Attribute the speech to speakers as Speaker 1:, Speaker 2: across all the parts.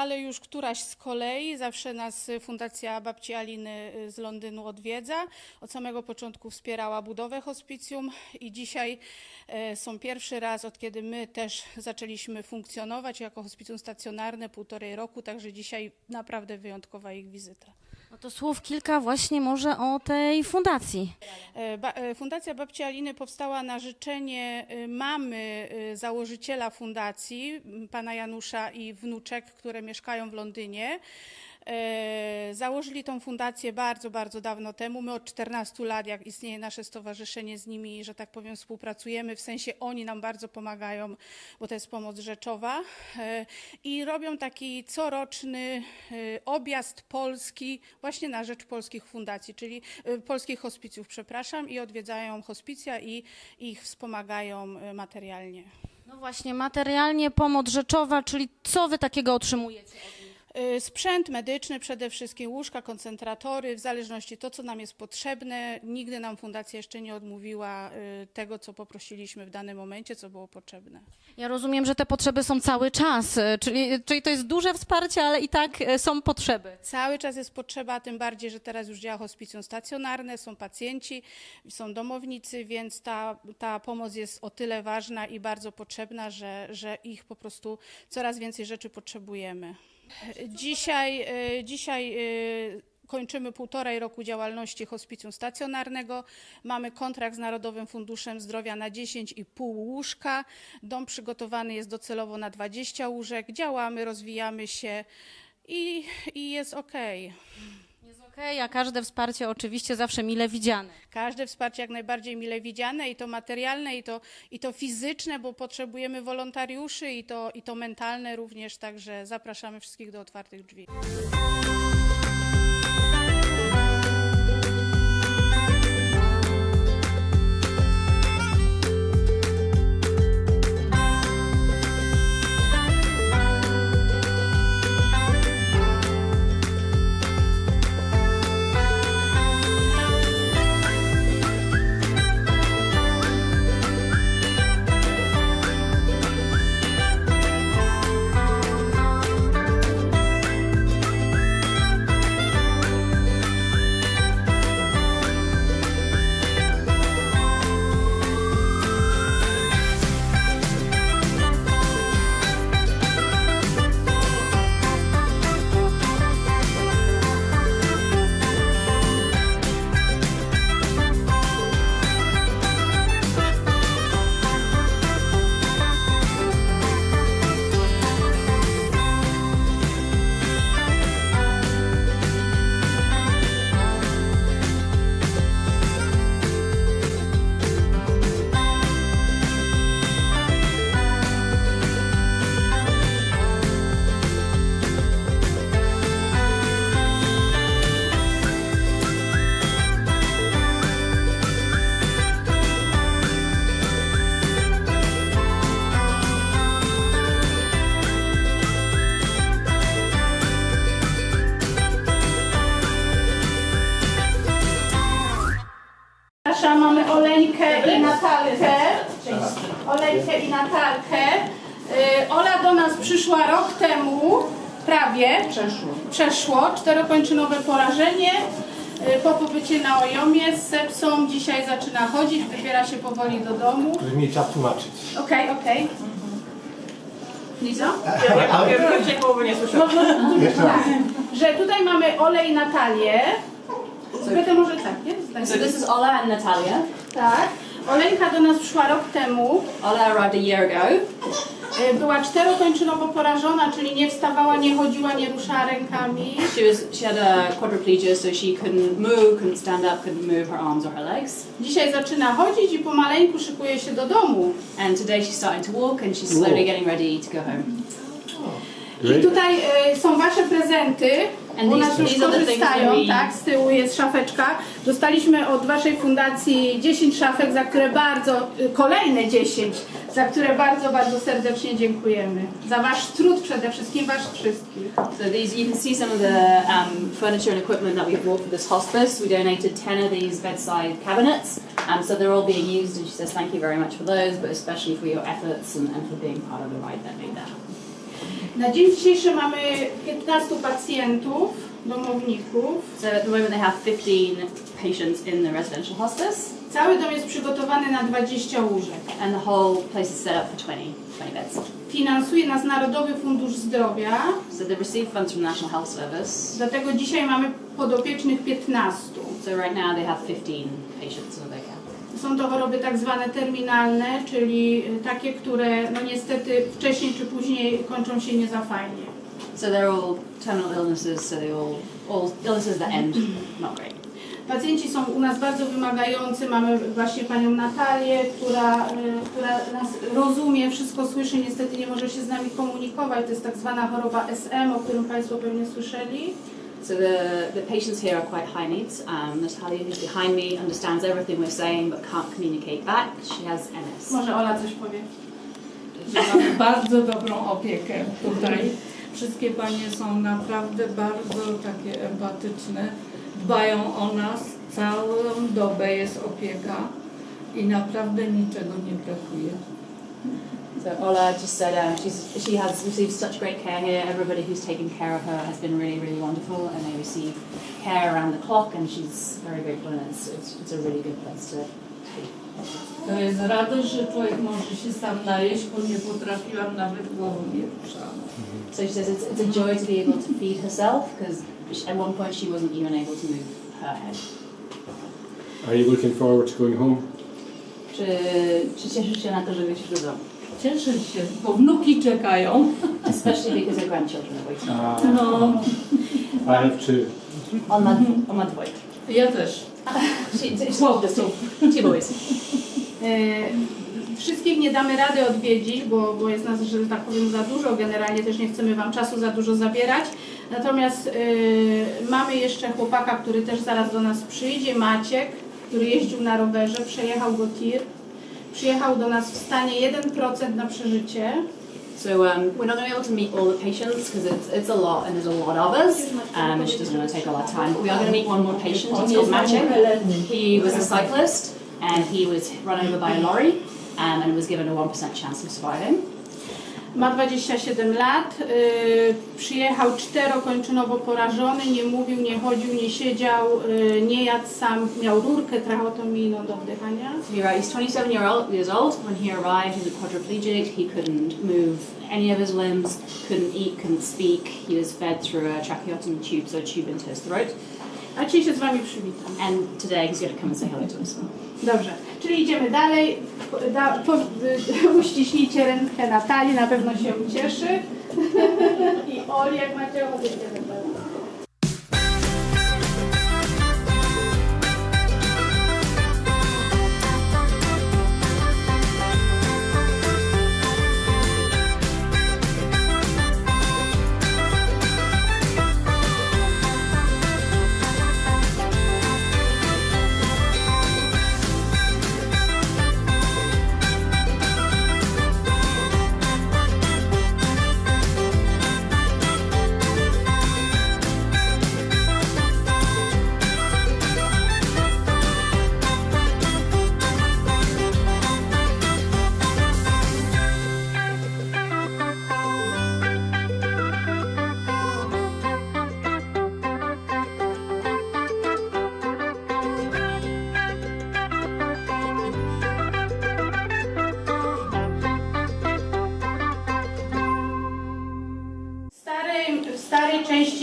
Speaker 1: ale już któraś z kolei. Zawsze nas y, Fundacja Babci Aliny y, z Londynu odwiedza. Od samego początku wspierała budowę hospicjum i dzisiaj e, są pierwszy raz, od kiedy my też zaczęliśmy funkcjonować jako hospicjum stacjonarne półtorej roku, także dzisiaj naprawdę wyjątkowa ich wizyta.
Speaker 2: No to słów kilka właśnie może o tej fundacji.
Speaker 1: E, e, Fundacja Babci Aliny powstała na życzenie e, mamy założyciela fundacji, pana Janusza i wnuczek, które mieszkają w Londynie. E, Założyli tą fundację bardzo, bardzo dawno temu. My od 14 lat, jak istnieje nasze stowarzyszenie, z nimi, że tak powiem, współpracujemy. W sensie oni nam bardzo pomagają, bo to jest pomoc rzeczowa. E, I robią taki coroczny e, objazd Polski właśnie na rzecz polskich fundacji, czyli polskich hospicjów, przepraszam, i odwiedzają hospicja i ich wspomagają materialnie.
Speaker 2: No właśnie, materialnie pomoc rzeczowa, czyli co wy takiego otrzymujecie?
Speaker 1: Y, Sprzęt medyczny, przede wszystkim łóżka, koncentratory, w zależności to, co nam jest potrzebne. Nigdy nam fundacja jeszcze nie odmówiła y, tego, co poprosiliśmy w danym momencie, co było potrzebne.
Speaker 2: Ja rozumiem, że te potrzeby są cały czas, e, czyli, czyli to jest duże wsparcie, ale i tak są potrzeby.
Speaker 1: Cały czas jest potrzeba, tym bardziej, że teraz już działa hospicjum stacjonarne, są pacjenci, są domownicy, więc ta, ta pomoc jest o tyle ważna i bardzo potrzebna, że, że ich po prostu coraz więcej rzeczy potrzebujemy. Dzisiaj, y, dzisiaj y, kończymy półtorej roku działalności hospicjum stacjonarnego. Mamy kontrakt z Narodowym Funduszem Zdrowia na 10,5 łóżka. Dom przygotowany jest docelowo na 20 łóżek. Działamy, rozwijamy się i, i jest okej.
Speaker 2: Okej, a każde wsparcie oczywiście zawsze mile widziane.
Speaker 1: Każde wsparcie jak najbardziej mile widziane i to materialne, i to, i to fizyczne, bo potrzebujemy wolontariuszy, i to, i to mentalne również, także zapraszamy wszystkich do otwartych drzwi. Natalkę. Oleńkę i Natalkę. Y, Ola do nas przyszła rok temu, prawie. Przeszło. Przeszło, czterokończynowe porażenie. Y, Po pobycie na Ojomie z sepsą dzisiaj zaczyna chodzić, wybiera się powoli do domu.
Speaker 3: żeby mieć czas tłumaczyć.
Speaker 1: Okej, okej. Lizo?
Speaker 4: Połowy nie słyszałam.
Speaker 3: Jeszcze raz.
Speaker 1: Że tutaj mamy Olę i Natalię. Będę może tak, nie? Tak.
Speaker 4: So this is Ola and Natalia.
Speaker 1: Tak. Oleńka do nas przyszła rok temu.
Speaker 4: Ola arrived a year ago.
Speaker 1: Y, Była czterokończynowo porażona, czyli nie wstawała, nie chodziła, nie ruszała rękami.
Speaker 4: She was she had a quadriplegia, so she couldn't move, couldn't stand up, couldn't move her arms or her legs.
Speaker 1: Dzisiaj zaczyna chodzić i pomaleńku szykuje się do domu.
Speaker 4: And today she's starting to walk and she's slowly getting ready to go home.
Speaker 1: I tutaj y, są Wasze prezenty. U nas już korzystają, tak? Z tyłu jest szafeczka. Dostaliśmy od Waszej fundacji 10 szafek, za które bardzo, y, kolejne 10, za które bardzo, bardzo serdecznie dziękujemy. Za Wasz trud przede wszystkim, Wasz wszystkich.
Speaker 4: So these you can see some of the um, furniture and equipment that we bought for this hospice. We donated 10 of these bedside cabinets. Um, so they're all being used and she says thank you very much for those, but especially for your efforts and, and for being part of the ride that made that happen.
Speaker 1: Na dzień dzisiejszy mamy 15 pacjentów, domowników.
Speaker 4: So at the moment they have 15 patients in the residential hospice,
Speaker 1: Cały dom jest przygotowany na 20 łóżek.
Speaker 4: and the whole place is set up for 20, 20 beds.
Speaker 1: Finansuje nas Narodowy Fundusz Zdrowia,
Speaker 4: So they receive funds from the National Health Service.
Speaker 1: dlatego dzisiaj mamy podopiecznych 15.
Speaker 4: So right now they have 15 patients care.
Speaker 1: Są to choroby tak zwane terminalne, czyli y, takie, które no niestety wcześniej czy później kończą się nie za fajnie.
Speaker 4: So they're all terminal illnesses, so they all, all illnesses that end not great.
Speaker 1: Pacjenci są u nas bardzo wymagający. Mamy właśnie panią Natalię, która, y, która nas rozumie, wszystko słyszy, niestety nie może się z nami komunikować. To jest tak zwana choroba SM, o którym Państwo pewnie słyszeli.
Speaker 4: So the, the patients here are quite high needs. Um, Natalia, who's behind me, understands everything we're saying but can't communicate back. She has MS.
Speaker 1: Może Ola coś powie.
Speaker 3: że mamy bardzo dobrą opiekę tutaj. Wszystkie panie są naprawdę bardzo takie empatyczne, dbają o nas, całą dobę jest opieka i naprawdę niczego nie brakuje.
Speaker 4: So Ola just said um, she's, she has received such great care here. Everybody who's taken care of her has been really, really wonderful, and they receive care around the clock, and she's very grateful, and it's, it's, it's a really good place to be.
Speaker 3: To jest radość, że człowiek może się sam najeść, bo nie potrafiłam nawet głową nie ruszać.
Speaker 4: So she says it's, it's a joy to be able to feed herself because at one point she wasn't even able to move her head.
Speaker 5: Are you looking forward to going home?
Speaker 4: Czy, czy cieszysz się na to, że wrócisz do domu?
Speaker 3: Cieszę się, bo wnuki czekają.
Speaker 4: Especially because her grandchildren are waiting.
Speaker 5: Uh,
Speaker 3: No,
Speaker 5: I have two.
Speaker 4: On ma, on ma dwójkę.
Speaker 3: ja też.
Speaker 4: She, she just two, two boys.
Speaker 1: E, Wszystkich nie damy rady odwiedzić, bo, bo jest nas, że tak powiem, za dużo. Generalnie też nie chcemy Wam czasu za dużo zabierać. Natomiast e, mamy jeszcze chłopaka, który też zaraz do nas przyjdzie, Maciek, który jeździł na rowerze, przejechał go tir. Przyjechał do nas w stanie 1% na przeżycie.
Speaker 4: So um, we're not going to be able to meet all the patients because it's, it's a lot and there's a lot of us, um, and she doesn't want to take a lot of time. But we are going to meet one more patient. He's called Maciek. He was a cyclist and he was run over by a lorry um, and was given a 1% chance of surviving.
Speaker 1: Ma 27 lat, y, przyjechał czterokończynowo porażony, nie mówił, nie chodził, nie siedział, y, nie jadł sam, miał rurkę tracheotomijną do wdychania.
Speaker 4: Right, he's 27 year old, years old. When he arrived, he was a quadriplegic. He couldn't move any of his limbs, couldn't eat, couldn't speak. He was fed through a tracheotomy tube, so a tube into his throat.
Speaker 1: A dzisiaj się z Wami przywitam.
Speaker 4: And today he's going to come and say hello to us.
Speaker 1: Dobrze, czyli idziemy dalej. Da, po, uściśnijcie rękę Natalii, na pewno się ucieszy. I Oli, jak macie ochotę, idziemy dalej.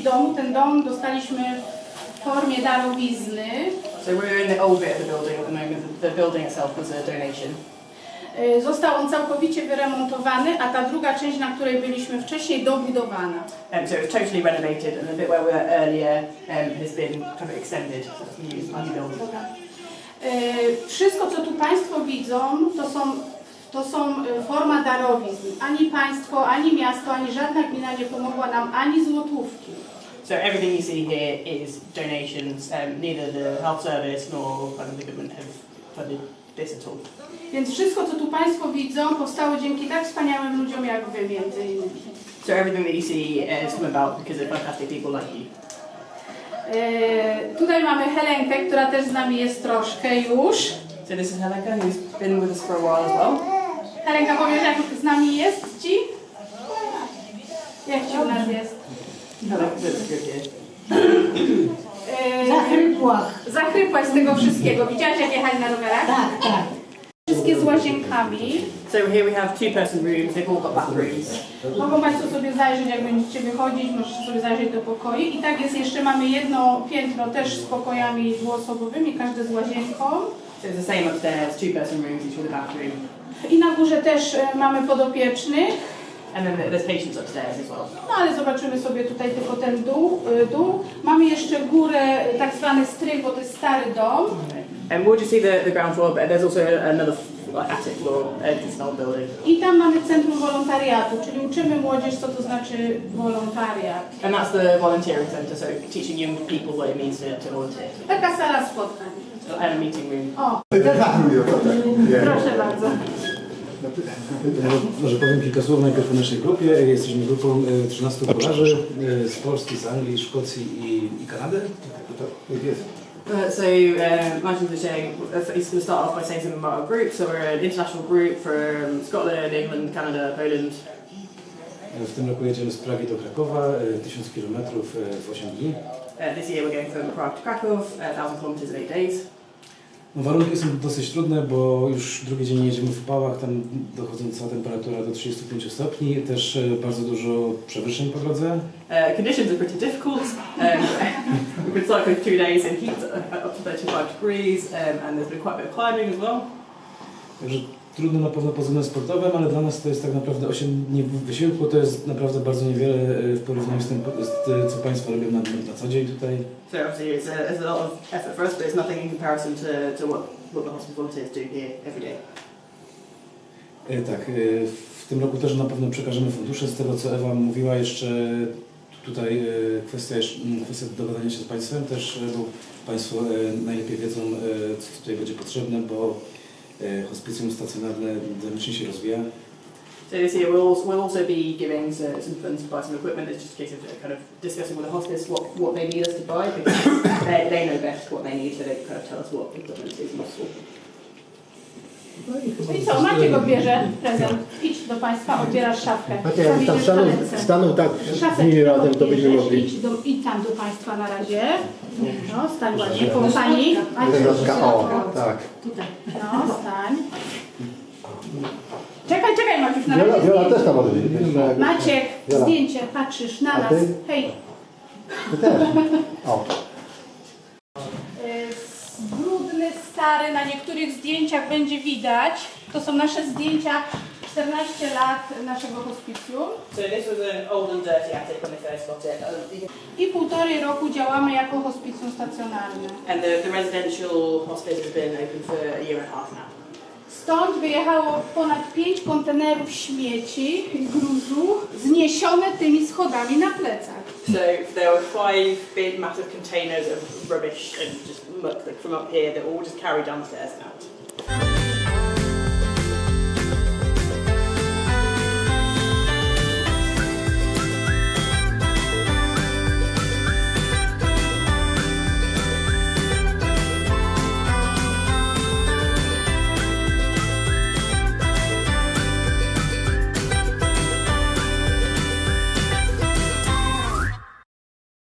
Speaker 1: Części domu, ten dom dostaliśmy w formie darowizny.
Speaker 6: So we're in the old bit of the building at the moment. The, building itself was a donation.
Speaker 1: Y, Został on całkowicie wyremontowany, a ta druga część, na której byliśmy wcześniej, dobudowana.
Speaker 6: Um, so it was totally renovated, and the bit where we were earlier um, has been kind of extended to new, new building.
Speaker 1: Y, Wszystko, co tu Państwo widzą, to są, to są y, forma darowizn. Ani Państwo, ani miasto, ani żadna gmina nie pomogła nam ani złotówki.
Speaker 6: So everything you see here is donations. Um, neither the health service nor kind of the government have funded this at all.
Speaker 1: Więc wszystko, co tu Państwo widzą, powstało dzięki tak wspaniałym ludziom jak Wy między innymi.
Speaker 6: So everything that you see uh, has come about because of fantastic people like you.
Speaker 1: Y, Tutaj mamy Helenkę, która też z nami jest troszkę już.
Speaker 6: So this is Helenka, who's been with us for a while as well.
Speaker 1: Helenka, powiesz, jak z nami jest Ci? Jak ci u nas jest?
Speaker 6: No, that's good, yeah.
Speaker 1: E,
Speaker 7: Zachrypła.
Speaker 1: Zachrypłaś z tego wszystkiego. Widziałaś jak jechali na rowerach?
Speaker 7: Tak, tak.
Speaker 1: Wszystkie z łazienkami.
Speaker 6: So here we have two-person rooms. They've all got bathrooms.
Speaker 1: Mogą Państwo sobie zajrzeć, jak będziecie wychodzić, możecie sobie zajrzeć do pokoi. I tak jest jeszcze, mamy jedno piętro też z pokojami dwuosobowymi, każde z łazienką.
Speaker 6: So it's the same upstairs, two-person rooms, each with a bathroom.
Speaker 1: I na górze też e, mamy podopiecznych.
Speaker 6: And then there's patients upstairs as well.
Speaker 1: No ale zobaczymy sobie tutaj tylko ten dół, y, dół. Mamy jeszcze górę, y, tak zwany strych, bo to jest stary dom.
Speaker 6: And we'll just see the, the ground floor, but there's also another like, attic floor. It's an old building.
Speaker 1: I tam mamy centrum wolontariatu, czyli uczymy młodzież, co to znaczy wolontariat.
Speaker 6: And that's the volunteering centre, so teaching young people what it means to, to volunteer.
Speaker 1: Taka sala spotkań.
Speaker 6: And a meeting room.
Speaker 1: O, proszę bardzo.
Speaker 8: E, Może powiem kilka słów najpierw o naszej grupie. Jesteśmy grupą e, 13 kolarzy e, z Polski, z Anglii, Szkocji i, i Kanady.
Speaker 6: Uh, so, um, Martin was saying, uh, he's going to start off by saying something about our group. So, we're an international group from Scotland, England, Canada, Poland.
Speaker 8: E, W tym roku jedziemy z Pragi do Krakowa, e, 1000 km w 8 dni.
Speaker 6: Uh, this year, we're going from Prague to Krakow, uh, 1000 kilometres in 8 days.
Speaker 8: No, warunki są dosyć trudne, bo już drugi dzień jedziemy w upałach, tam dochodząca temperatura do 35 stopni, też e, bardzo dużo przewyższeń po drodze.
Speaker 6: Uh, conditions are pretty difficult. Um, we've been cycling two days in heat uh, up to 35 degrees, um, and there's been quite a bit of climbing as well.
Speaker 8: Także trudno na pewno pod względem sportowym, ale dla nas to jest tak naprawdę 8 dni wysiłku, to jest naprawdę bardzo niewiele e, w porównaniu z tym, co Państwo robią na, na co dzień tutaj.
Speaker 6: So obviously it's a, it's a lot of effort for us, but it's nothing in comparison to, to what, what the hospital volunteers do here every day.
Speaker 8: Tak, e, w tym roku też na pewno przekażemy fundusze. Z tego co Ewa mówiła, jeszcze tutaj e, kwestia, jeszcze- m, kwestia dogadania się z Państwem też, bo Państwo najlepiej wiedzą, co tutaj będzie potrzebne, bo hospicjum stacjonarne dynamicznie się rozwija.
Speaker 6: So this year we'll also, we'll also be giving some, some funds to buy some equipment. It's just a case of uh, kind of discussing with the hospice what, what they need us to buy because they, they know best what they need, so they kind of tell us what equipment is useful.
Speaker 1: I co, Maciek odbierze prezent. Do Państwa, odbierasz szafkę.
Speaker 9: Macie, jakbyś tam
Speaker 1: Zawieziesz
Speaker 9: stanął, stanął tak z nimi razem, to byśmy mogli.
Speaker 1: Idź, do, idź tam do Państwa na razie. No, stań ładnie koło Pani.
Speaker 9: O, tak.
Speaker 1: Tutaj. No, stań. Czekaj, czekaj Maciuś, na razie
Speaker 9: Wiola
Speaker 1: zdjęcie.
Speaker 9: też tam może być.
Speaker 1: Maciek,
Speaker 9: Wiola.
Speaker 1: zdjęcie, patrzysz na
Speaker 9: A
Speaker 1: nas.
Speaker 9: ty?
Speaker 1: Hej.
Speaker 9: Ty też. O,
Speaker 1: Brudny, stary, na niektórych zdjęciach będzie widać. To są nasze zdjęcia 14 lat naszego hospicjum.
Speaker 6: So this was an old and dirty attic when they first got it.
Speaker 1: I półtorej roku działamy jako hospicjum stacjonarne.
Speaker 6: And the, the residential hospice has been open for a year and a half now.
Speaker 1: Stąd wyjechało ponad 5 kontenerów śmieci i gruzu zniesione tymi schodami na plecach.
Speaker 6: So there were five big, massive containers of rubbish and just muck from up here that all just carried downstairs and out.